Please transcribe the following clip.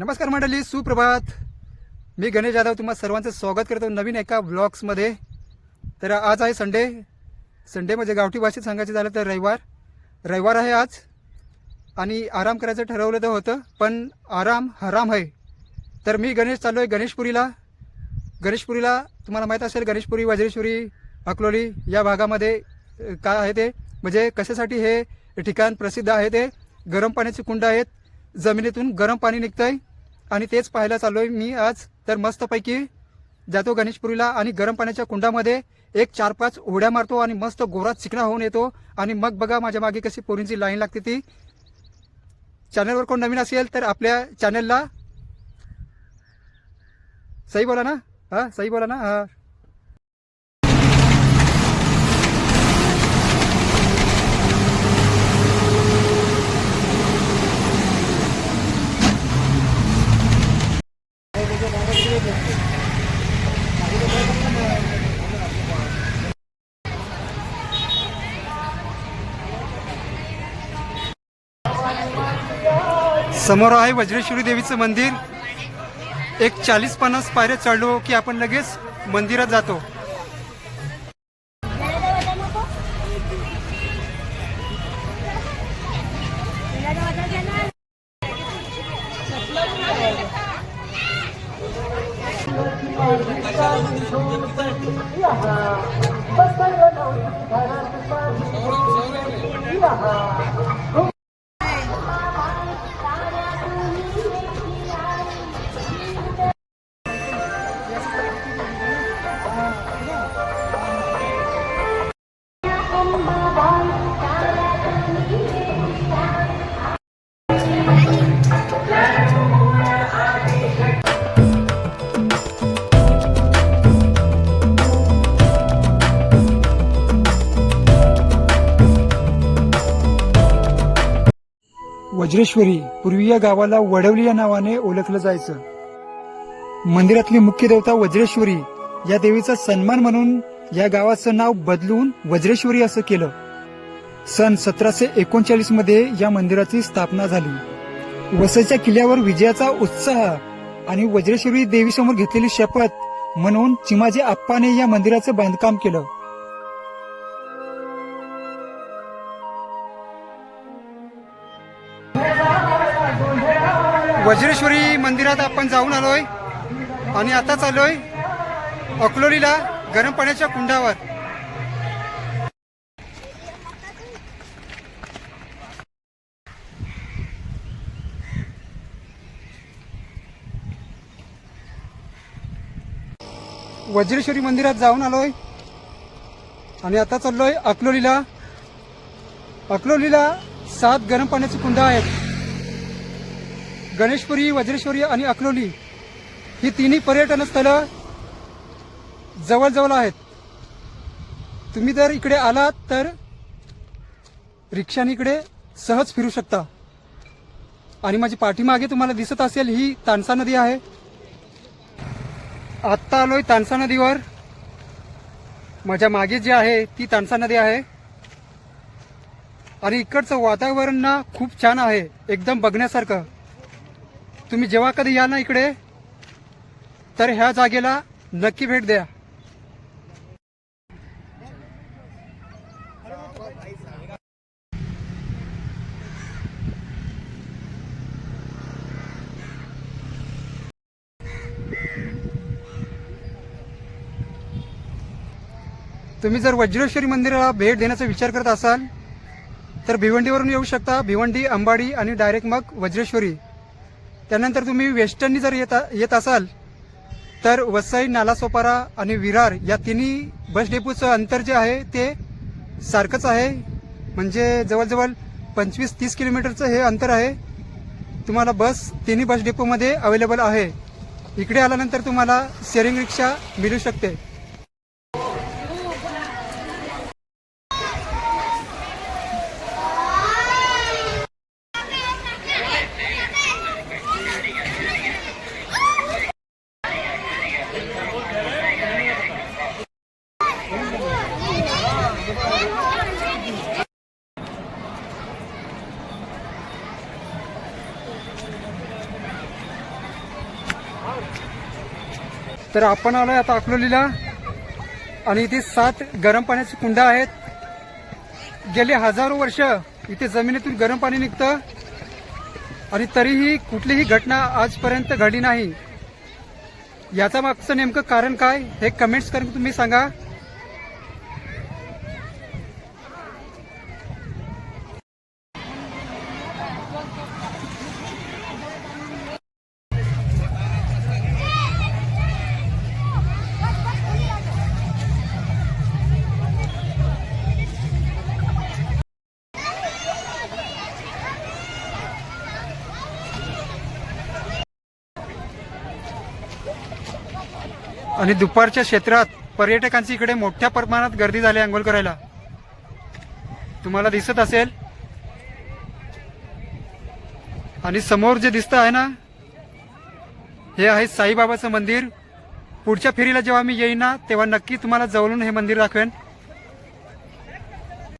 नमस्कार मंडळी सुप्रभात. मी गणेश जाधव तुम्हा सर्वांचं स्वागत करतो नवीन एका ब्लॉग्समध्ये. तर आज आहे संडे. संडे म्हणजे गावठी भाषेत सांगायचं झालं तर रविवार. रविवार आहे आज. आणि आराम करायचं ठरवलं तर होतं पण आराम हराम आहे. तर मी गणेश चाललो आहे गणेशपुरीला. गणेशपुरीला तुम्हाला माहीत असेल गणेशपुरी वज्रेश्वरी अकलोली या भागामध्ये काय आहे ते? म्हणजे कशासाठी हे ठिकाण प्रसिद्ध आहे ते? गरम पाण्याचे कुंड आहेत. जमिनीतून गरम पाणी निघतं आहे आणि तेच पाहायला चाललोय मी आज. तर मस्तपैकी जातो गणेशपुरीला आणि गरम पाण्याच्या कुंडामध्ये एक चार पाच उड्या मारतो आणि मस्त गोरात चिकना होऊन येतो. आणि मग बघा माझ्या मागे कशी पोरींची लाईन लागते ती. चॅनलवर कोण नवीन असेल तर आपल्या चॅनलला सही बोला ना? हा सही बोला ना? हा. समोर आहे वज्रेश्वरी देवीचं मंदिर. एक चाळीस पन्नास पायऱ्या चढलो की आपण लगेच मंदिरात जातो. वज्रेश्वरी पूर्वी या गावाला वडवली या नावाने ओळखलं जायचं. मंदिरातली मुख्य देवता वज्रेश्वरी या देवीचा सन्मान म्हणून या गावाचं नाव बदलून वज्रेश्वरी असं केलं. सन सतराशे एकोणचाळीसमध्ये या मंदिराची स्थापना झाली. वसईच्या किल्ल्यावर विजयाचा उत्साह आणि वज्रेश्वरी देवीसमोर घेतलेली शपथ म्हणून चिमाजी आप्पाने या मंदिराचं बांधकाम केलं. वज्रेश्वरी मंदिरात आपण जाऊन आलोय. आणि आता चाललोय अकलोलीला गरम पाण्याच्या कुंडावर. वज्रेश्वरी मंदिरात जाऊन आलोय. आणि आता चाललोय अकलोलीला. अकलोलीला सात गरम पाण्याची कुंड आहेत. गणेशपुरी वज्रेश्वरी आणि अकलोली ही तिन्ही पर्यटन स्थळं जवळजवळ आहेत. तुम्ही जर इकडे आलात तर रिक्षाने इकडे सहज फिरू शकता. आणि माझी पाठीमागे तुम्हाला दिसत असेल ही तानसा नदी आहे. आत्ता आलोय तानसा नदीवर. माझ्या मागे जी आहे ती तानसा नदी आहे. आणि इकडचं वातावरण ना खूप छान आहे एकदम बघण्यासारखं. तुम्ही जेव्हा कधी या ना इकडे तर ह्या जागेला नक्की भेट द्या. तुम्ही जर वज्रेश्वरी मंदिराला भेट देण्याचा विचार करत असाल तर भिवंडीवरून येऊ शकता. भिवंडी अंबाडी आणि डायरेक्ट मग वज्रेश्वरी. त्यानंतर तुम्ही वेस्टर्ननी जर येत येत असाल तर वसई नालासोपारा आणि विरार या तिन्ही बस डेपोचं अंतर जे आहे ते सारखंच आहे. म्हणजे जवळजवळ पंचवीस तीस किलोमीटरचं हे अंतर आहे. तुम्हाला बस तिन्ही बस डेपोमध्ये अवेलेबल आहे. इकडे आल्यानंतर तुम्हाला शेअरिंग रिक्षा मिळू शकते. तर आपण आलो आता अकलोलीला. आणि इथे सात गरम पाण्याची कुंडा आहेत. गेले हजारो वर्ष इथे जमिनीतून गरम पाणी निघतं. आणि तरीही कुठलीही घटना आजपर्यंत घडली नाही. याचा मागचं नेमकं कारण काय हे कमेंट्स करून तुम्ही सांगा. आणि दुपारच्या क्षेत्रात पर्यटकांची इकडे मोठ्या प्रमाणात गर्दी झाली अंघोळ करायला. तुम्हाला दिसत असेल. आणि समोर जे दिसतं आहे ना हे आहे साईबाबाचं मंदिर. पुढच्या फेरीला जेव्हा मी येईन ना तेव्हा नक्की तुम्हाला जवळून हे मंदिर दाखवेन.